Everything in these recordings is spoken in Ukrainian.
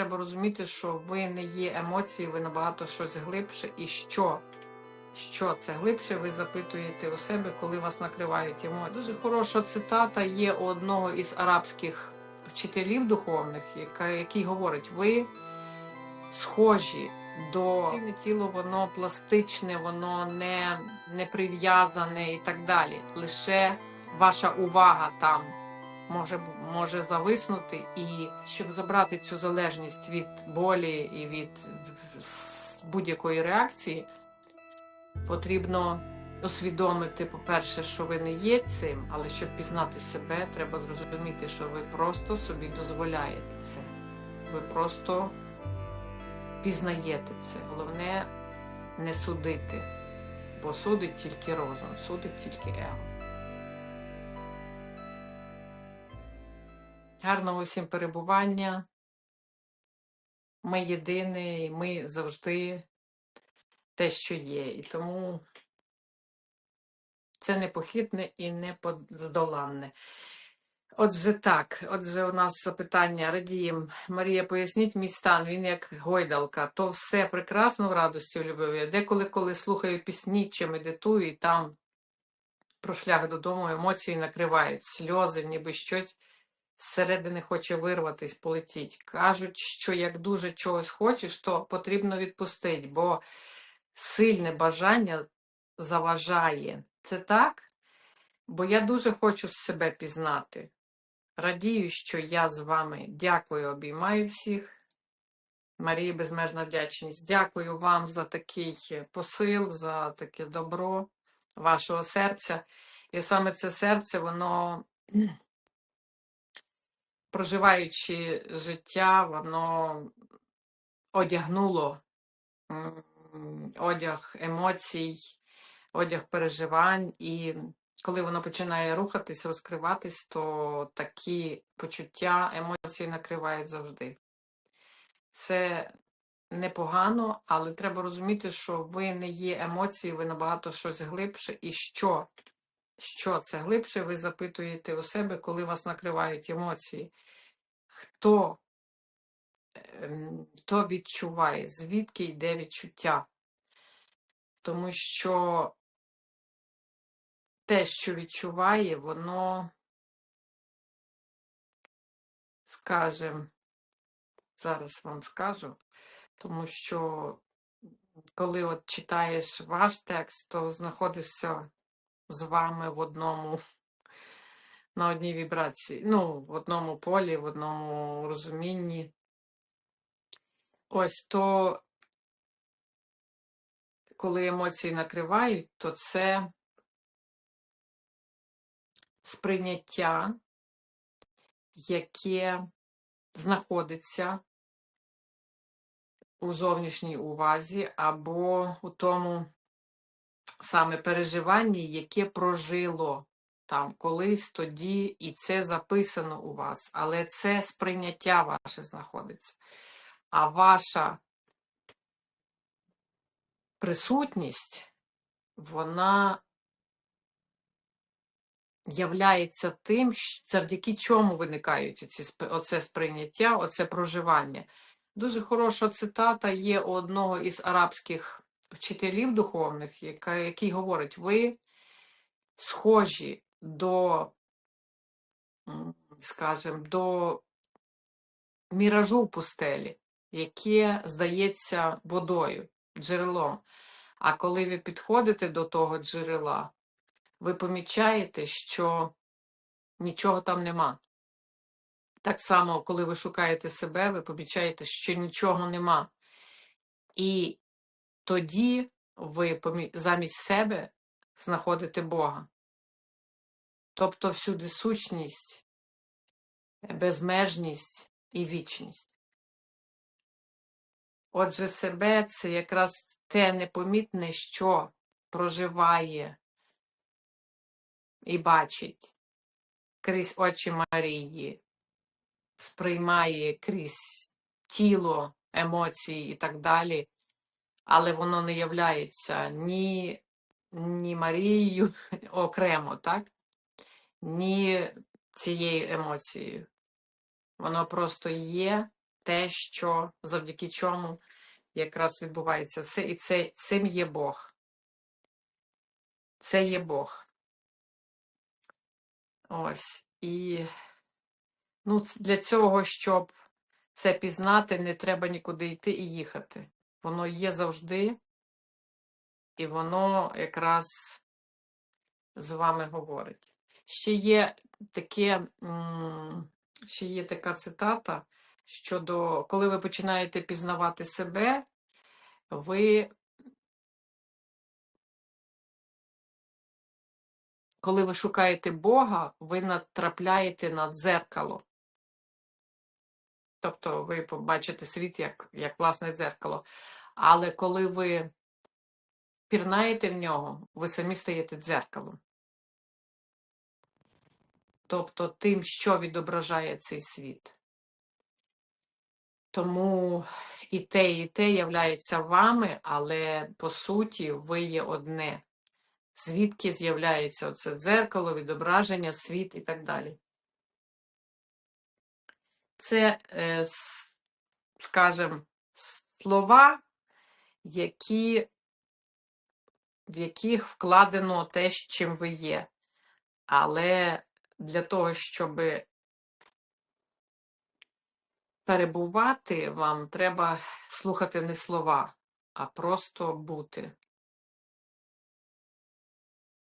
треба розуміти, що ви не є емоції, ви набагато щось глибше. І що? Що це глибше, ви запитуєте у себе, коли вас накривають емоції. Дуже хороша цитата є у одного із арабських вчителів духовних, який говорить: ви схожі до ціле тіло, воно пластичне, воно не, не прив'язане і так далі. Лише ваша увага там може, може зависнути, і щоб забрати цю залежність від болі і від будь-якої реакції, потрібно усвідомити, по-перше, що ви не є цим, але щоб пізнати себе, треба зрозуміти, що ви просто собі дозволяєте це. Ви просто пізнаєте це. Головне не судити, бо судить тільки розум, судить тільки его. Гарного усім перебування. Ми єдині, і ми завжди те, що є. І тому це непохитне і непоздоланне. Отже, так, отже, у нас запитання. Радієм. Марія, поясніть мій стан, він як гойдалка, то все прекрасно в радості у любові. Деколи, коли слухаю пісні чи медитую, і там про шлях додому емоції накривають, сльози, ніби щось зсередини хоче вирватись, полетіть. Кажуть, що як дуже чогось хочеш, то потрібно відпустити, бо сильне бажання заважає. Це так? Бо я дуже хочу себе пізнати. Радію, що я з вами. Дякую, обіймаю всіх. Марії, безмежна вдячність. Дякую вам за такий посил, за таке добро вашого серця. І саме це серце, воно, проживаючи життя, воно одягнуло одяг емоцій, одяг переживань. І коли воно починає рухатись, розкриватись, то такі почуття, емоції накривають завжди. Це непогано, але треба розуміти, що ви не є емоції, ви набагато щось глибше. І що? Що це глибше, ви запитуєте у себе, коли вас накривають емоції. Хто, ем, хто відчуває, звідки йде відчуття? Тому що те, що відчуває, воно, скажем, зараз вам скажу, тому що коли от читаєш ваш текст, то знаходишся з вами в одному, на одній вібрації, ну, в одному полі, в одному розумінні. Ось то, коли емоції накривають, то це сприйняття, яке знаходиться у зовнішній увазі або у тому саме переживанні, яке прожило там колись тоді, і це записано у вас, але це сприйняття ваше знаходиться. А ваша присутність, вона являється тим, завдяки чому виникають оці, оце сприйняття, оце проживання. Дуже хороша цитата є у одного із арабських вчителів духовних, яка, який говорить: ви схожі до, м, скажем, до міражу в пустелі, яке здається водою, джерелом. А коли ви підходите до того джерела, ви помічаєте, що нічого там нема. Так само, коли ви шукаєте себе, ви помічаєте, що нічого нема. І тоді ви замість себе знаходите Бога. Тобто всюди сущність, безмежність і вічність. Отже, себе це якраз те непомітне, що проживає і бачить крізь очі Марії, сприймає крізь тіло, емоції і так далі, але воно не являється ні, ні Марією окремо, так? ні цією емоцією. Воно просто є те, що завдяки чому якраз відбувається все, і це, цим є Бог. Це є Бог. Ось. І ну, для цього, щоб це пізнати, не треба нікуди йти і їхати. Воно є завжди, і воно якраз з вами говорить. Ще є таке, ще є така цитата щодо коли ви починаєте пізнавати себе, ви, коли ви шукаєте Бога, ви натрапляєте на дзеркало. Тобто ви побачите світ як, як власне дзеркало. Але коли ви пірнаєте в нього, ви самі стаєте дзеркалом. Тобто тим, що відображає цей світ. Тому і те, і те являється вами, але по суті ви є одне. Звідки з'являється оце дзеркало, відображення, світ і так далі. Це, е, с- скажем, слова, які, в яких вкладено те, чим ви є. Але для того, щоб перебувати, вам треба слухати не слова, а просто бути.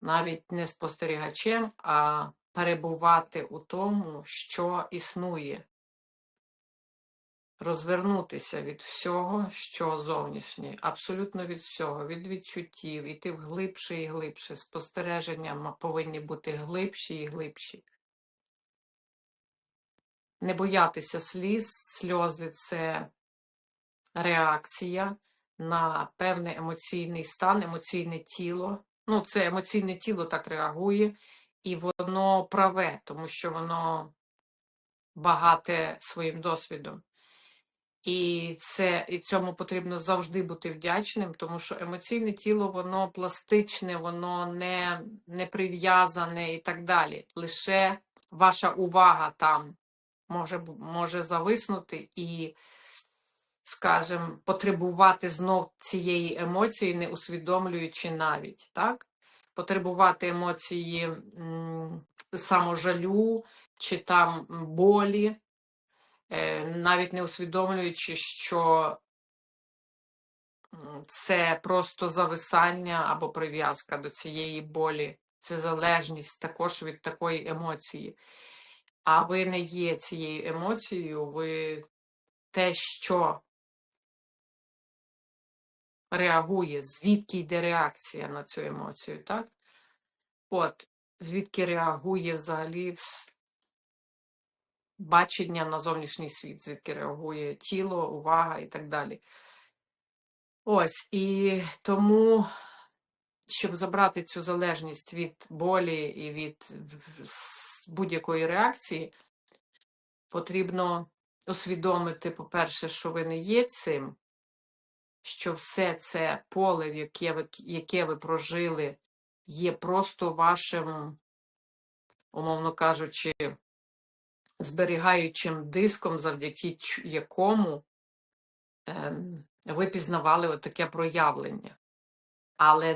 Навіть не спостерігачем, а перебувати у тому, що існує. Розвернутися від всього, що зовнішнє, абсолютно від всього, від відчуттів, іти глибше і глибше. Спостереження повинні бути глибші і глибші. Не боятися сліз, сльози це реакція на певний емоційний стан, емоційне тіло. Ну, це емоційне тіло так реагує, і воно праве, тому що воно багате своїм досвідом. І це і цьому потрібно завжди бути вдячним, тому що емоційне тіло воно пластичне, воно не, не прив'язане і так далі. Лише ваша увага там може, може зависнути і, скажімо, потребувати знов цієї емоції, не усвідомлюючи навіть, так? Потребувати емоції м, саможалю чи там болі, навіть не усвідомлюючи, що це просто зависання або прив'язка до цієї болі, це залежність також від такої емоції. А ви не є цією емоцією, ви те, що реагує, звідки йде реакція на цю емоцію, так? От, звідки реагує взагалі бачення на зовнішній світ, звідки реагує тіло, увага і так далі. Ось, і тому, щоб забрати цю залежність від болі і від будь-якої реакції, потрібно усвідомити, по-перше, що ви не є цим, що все це поле, в яке ви, яке ви прожили, є просто вашим, умовно кажучи, зберігаючим диском, завдяки якому ем, ви пізнавали таке проявлення. Але,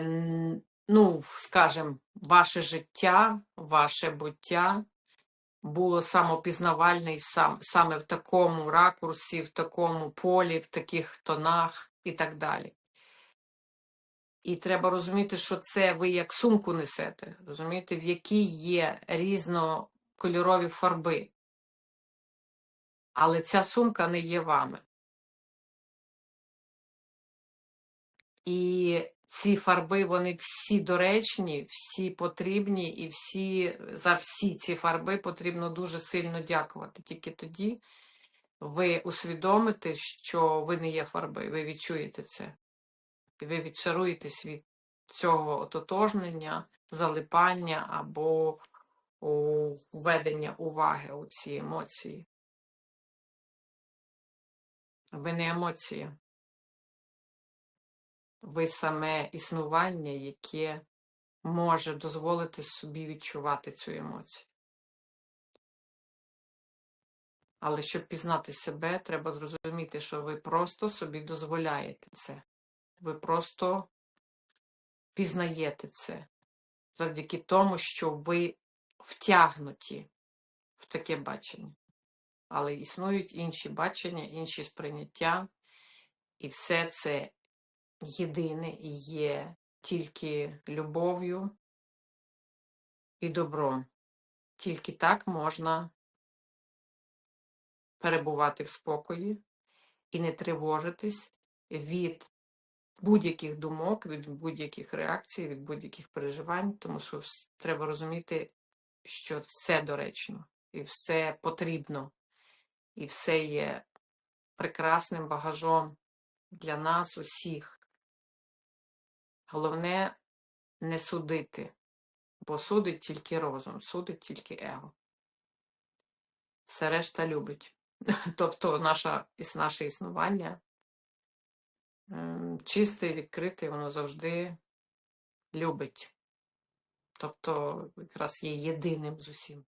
ну, скажімо, ваше життя, ваше буття було самопізнавальне сам, саме в такому ракурсі, в такому полі, в таких тонах і так далі. І треба розуміти, що це ви як сумку несете, розумієте, в якій є різнокольорові фарби. Але ця сумка не є вами. І ці фарби, вони всі доречні, всі потрібні, і всі, за всі ці фарби потрібно дуже сильно дякувати. Тільки тоді ви усвідомите, що ви не є фарби, ви відчуєте це. Ви відшаруєтесь від цього ототожнення, залипання або введення уваги у ці емоції. Ви не емоція. Ви саме існування, яке може дозволити собі відчувати цю емоцію. Але щоб пізнати себе, треба зрозуміти, що ви просто собі дозволяєте це. Ви просто пізнаєте це завдяки тому, що ви втягнуті в таке бачення. Але існують інші бачення, інші сприйняття, і все це єдине і є тільки любов'ю і добром. Тільки так можна перебувати в спокої і не тривожитись від будь-яких думок, від будь-яких реакцій, від будь-яких переживань, тому що треба розуміти, що все доречно і все потрібно, і все є прекрасним багажом для нас усіх. Головне не судити, бо судить тільки розум, судить тільки его. Все решта любить. Тобто наша, наше існування чисте і відкрите, воно завжди любить. Тобто якраз є єдиним з усім.